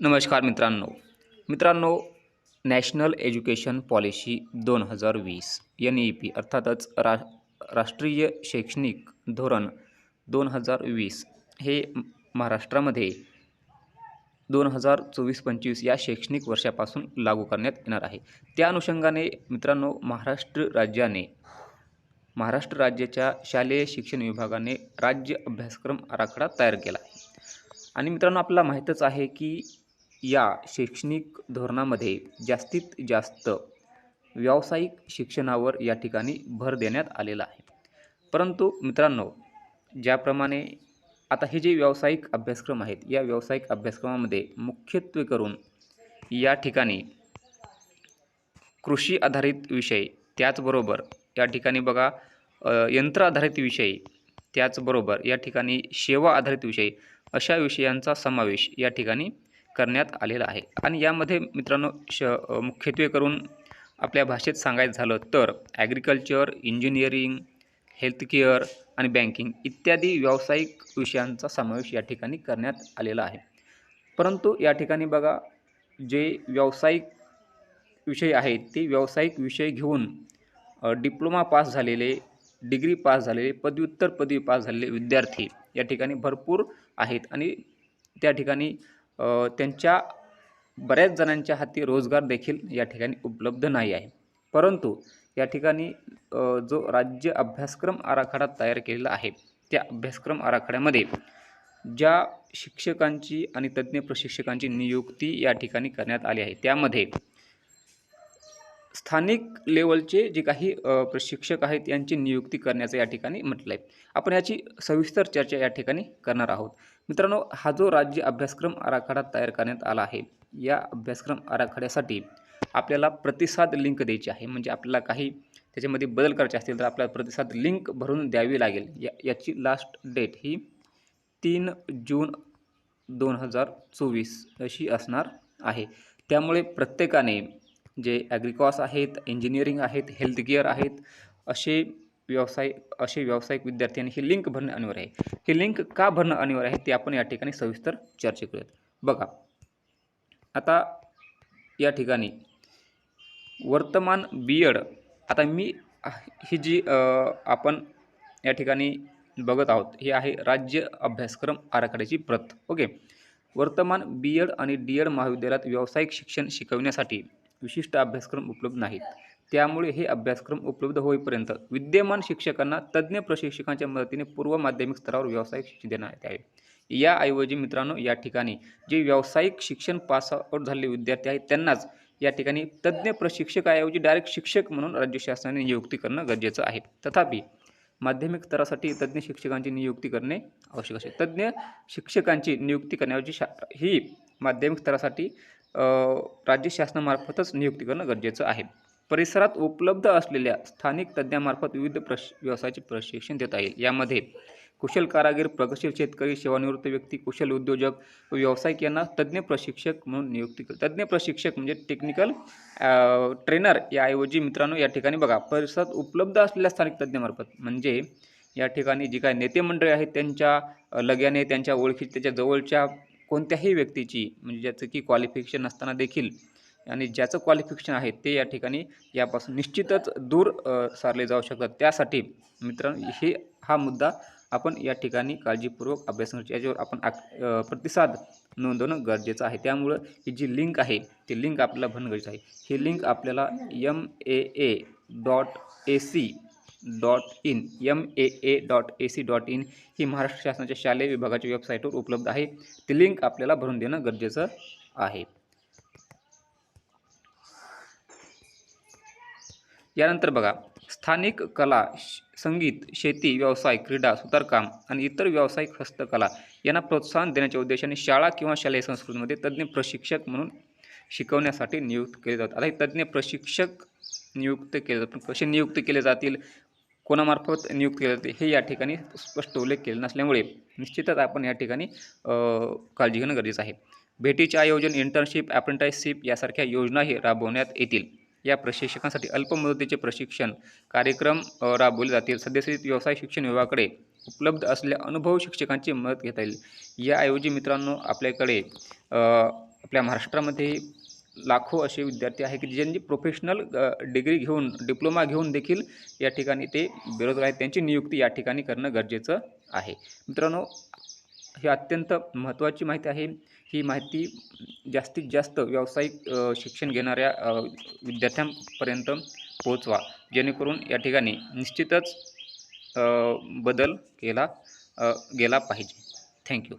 नमस्कार मित्रांनो. मित्रांनो नॅशनल एज्युकेशन पॉलिसी दोन हजार वीस एन ई पी अर्थातच रा राष्ट्रीय शैक्षणिक धोरण दोन हजार वीस हे महाराष्ट्रामध्ये दोन हजार चोवीस पंचवीस या शैक्षणिक वर्षापासून लागू करण्यात येणार आहे. त्या अनुषंगाने मित्रांनो महाराष्ट्र राज्याने महाराष्ट्र राज्याच्या शालेय शिक्षण विभागाने राज्य अभ्यासक्रम आराखडा तयार केला आहे. आणि मित्रांनो आपल्याला माहीतच आहे की या शैक्षणिक धोरणामध्ये जास्तीत जास्त व्यावसायिक शिक्षणावर या ठिकाणी भर देण्यात आलेला आहे. परंतु मित्रांनो ज्याप्रमाणे आता हे जे व्यावसायिक अभ्यासक्रम आहेत या व्यावसायिक अभ्यासक्रमामध्ये मुख्यत्वे करून या ठिकाणी कृषी आधारित विषय त्याचबरोबर या ठिकाणी बघा यंत्र आधारित विषय त्याचबरोबर या ठिकाणी सेवा आधारित विषय अशा विषयांचा समावेश या ठिकाणी करण्यात आलेला आहे. आणि यामध्ये मित्रांनो श मुख्यत्वे करून आपल्या भाषेत सांगायचं झालं तर ॲग्रिकल्चर इंजिनिअरिंग हेल्थकेअर आणि बँकिंग इत्यादी व्यावसायिक विषयांचा समावेश या ठिकाणी करण्यात आलेला आहे. परंतु या ठिकाणी बघा जे व्यावसायिक विषय आहेत ते व्यावसायिक विषय घेऊन डिप्लोमा पास झालेले डिग्री पास झालेले पदव्युत्तर पदवी पास झालेले विद्यार्थी या ठिकाणी भरपूर आहेत. आणि त्या ठिकाणी त्यांच्या बऱ्याच जणांच्या हाती रोजगार देखील या ठिकाणी उपलब्ध नाही आहे. परंतु या ठिकाणी जो राज्य अभ्यासक्रम आराखडा तयार केलेला आहे त्या अभ्यासक्रम आराखड्यामध्ये ज्या शिक्षकांची आणि तज्ज्ञ प्रशिक्षकांची नियुक्ती या ठिकाणी करण्यात आली आहे त्यामध्ये स्थानिक लेवलचे जे काही प्रशिक्षक आहेत यांची नियुक्ती करण्याचं या ठिकाणी म्हटलं आहे आपण याची सविस्तर चर्चा या ठिकाणी करणार आहोत. मित्रांनो हा जो राज्य अभ्यासक्रम आराखडा तयार करण्यात आला आहे या अभ्यासक्रम आराखड्यासाठी आपल्याला प्रतिसाद लिंक द्यायची आहे. म्हणजे आपल्याला काही त्याच्यामध्ये बदल करायचे असतील तर आपल्याला प्रतिसाद लिंक भरून द्यावी लागेल. या याची लास्ट डेट ही तीन जून दोन हजार चोवीस अशी असणार आहे. त्यामुळे प्रत्येकाने जे ॲग्रिकॉस आहेत इंजिनिअरिंग आहेत हेल्थकेअर आहेत असे व्यवसाय असे व्यावसायिक विद्यार्थ्यांनी ही लिंक भरणं अनिवार्य आहे. ही लिंक का भरणं अनिवार्य आहे ते आपण या ठिकाणी सविस्तर चर्चा करूयात. बघा आता या ठिकाणी वर्तमान बी एड आता मी ही जी आपण या ठिकाणी बघत आहोत हे आहे राज्य अभ्यासक्रम आराखड्याची प्रत. ओके? वर्तमान बी एड आणि डी एड महाविद्यालयात व्यावसायिक शिक्षण शिकवण्यासाठी विशिष्ट अभ्यासक्रम उपलब्ध नाहीत. त्यामुळे हे अभ्यासक्रम उपलब्ध होईपर्यंत विद्यमान शिक्षकांना तज्ज्ञ प्रशिक्षकांच्या मदतीने पूर्व माध्यमिक स्तरावर व्यावसायिक शिक्षण देण्यात यावे याऐवजी मित्रांनो या ठिकाणी जे व्यावसायिक शिक्षण पास आउट झालेले विद्यार्थी आहेत त्यांनाच या ठिकाणी तज्ज्ञ प्रशिक्षकाऐवजी डायरेक्ट शिक्षक म्हणून राज्य शासनाने नियुक्ती करणं गरजेचं आहे. तथापि माध्यमिक स्तरासाठी तज्ज्ञ शिक्षकांची नियुक्ती करणे आवश्यक असेल तज्ज्ञ शिक्षकांची नियुक्ती करण्याऐवजी शा ही माध्यमिक स्तरासाठी राज्य शासनामार्फतच नियुक्ती करणं गरजेचं आहे. परिसरात उपलब्ध असलेल्या स्थानिक तज्ज्ञामार्फत विविध प्रश व्यवसायाचे प्रशिक्षण देता येईल. यामध्ये कुशल कारागीर प्रगतशील शेतकरी सेवानिवृत्त व्यक्ती कुशल उद्योजक व व्यावसायिक यांना तज्ज्ञ प्रशिक्षक म्हणून नियुक्ती कर तज्ज्ञ प्रशिक्षक म्हणजे टेक्निकल ट्रेनर याऐवजी मित्रांनो या ठिकाणी बघा परिसरात उपलब्ध असलेल्या स्थानिक तज्ज्ञामार्फत म्हणजे या ठिकाणी जी काय नेते मंडळी आहेत त्यांच्या लग्याने त्यांच्या ओळखी त्याच्या जवळच्या कोणत्याही व्यक्तीची म्हणजे ज्याचं की क्वालिफिकेशन नसताना देखील आणि ज्याचं क्वालिफिकेशन आहे ते या ठिकाणी यापासून निश्चितच दूर सारले जाऊ शकतात. त्यासाठी मित्रांनो हे हा मुद्दा आपण या ठिकाणी काळजीपूर्वक अभ्यास करायची याच्यावर आपण प्रतिसाद नोंदवणं गरजेचं आहे. त्यामुळं ही जी लिंक आहे ती लिंक आपल्याला भरणं गरजेचं आहे. ही लिंक आपल्याला M A A dot A C dot in M A A dot A C dot in ही महाराष्ट्र शासनाच्या शालेय विभागाच्या वेबसाईटवर उपलब्ध आहे. ती लिंक आपल्याला भरून देणं गरजेचं आहे. यानंतर बघा स्थानिक कला संगीत शेती व्यवसाय क्रीडा सुतारकाम आणि इतर व्यावसायिक हस्तकला यांना प्रोत्साहन देण्याच्या उद्देशाने शाळा किंवा शालेय संस्कृतीमध्ये तज्ज्ञ प्रशिक्षक म्हणून शिकवण्यासाठी नियुक्त केले जातात. आता हे तज्ज्ञ प्रशिक्षक नियुक्त केले जातात. कसे नियुक्त केले जातील? कोणामार्फत नियुक्त केले जाते हे या ठिकाणी स्पष्ट उल्लेख केले नसल्यामुळे निश्चितच आपण या ठिकाणी काळजी घेणं गरजेचं आहे. भेटीचे आयोजन इंटर्नशिप अप्रेंटाईसशिप यासारख्या योजनाही राबवण्यात येतील. या प्रशिक्षकांसाठी अल्पमुदतीचे प्रशिक्षण कार्यक्रम राबवले जातील. सद्यस्थितीत व्यवसाय शिक्षण विभागाकडे उपलब्ध असलेल्या अनुभव शिक्षकांची मदत घेता येईल. याऐवजी मित्रांनो आपल्याकडे आपल्या महाराष्ट्रामध्ये लाखो असे विद्यार्थी आहे की ज्यांनी प्रोफेशनल डिग्री घेऊन डिप्लोमा घेऊन देखील या ठिकाणी ते बेरोजगार आहेत. त्यांची नियुक्ती या ठिकाणी करणं गरजेचं आहे. मित्रांनो ही अत्यंत महत्त्वाची माहिती आहे. ही माहिती जास्तीत जास्त व्यावसायिक शिक्षण घेणाऱ्या विद्यार्थ्यांपर्यंत पोहोचवा. जेणेकरून या ठिकाणी निश्चितच बदल केला गेला पाहिजे. थँक्यू.